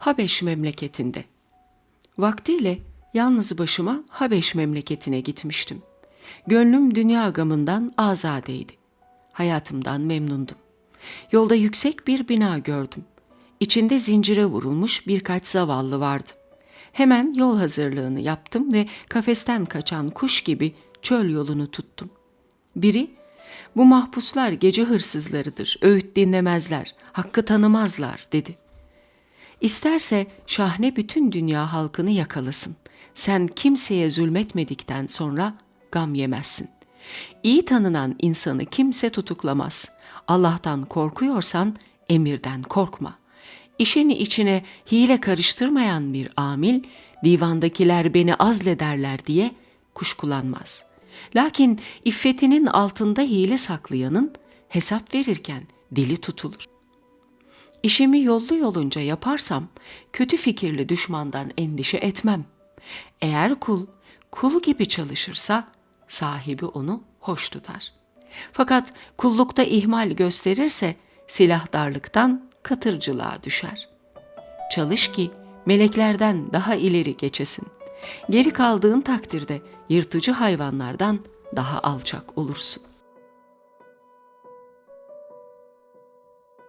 Habeş memleketinde. Vaktiyle yalnız başıma Habeş memleketine gitmiştim. Gönlüm dünya gamından azadeydi. Hayatımdan memnundum. Yolda yüksek bir bina gördüm. İçinde zincire vurulmuş birkaç zavallı vardı. Hemen yol hazırlığını yaptım ve kafesten kaçan kuş gibi çöl yolunu tuttum. Biri, bu mahpuslar gece hırsızlarıdır, öğüt dinlemezler, hakkı tanımazlar dedi. İsterse şahne bütün dünya halkını yakalasın. Sen kimseye zulmetmedikten sonra gam yemezsin. İyi tanınan insanı kimse tutuklamaz. Allah'tan korkuyorsan emirden korkma. İşini içine hile karıştırmayan bir amil, divandakiler beni azlederler diye kuşkulanmaz. Lakin iffetinin altında hile saklayanın hesap verirken dili tutulur. İşimi yollu yolunca yaparsam kötü fikirli düşmandan endişe etmem. Eğer kul kul gibi çalışırsa sahibi onu hoş tutar. Fakat kullukta ihmal gösterirse silahdarlıktan katırcılığa düşer. Çalış ki meleklerden daha ileri geçesin. Geri kaldığın takdirde yırtıcı hayvanlardan daha alçak olursun.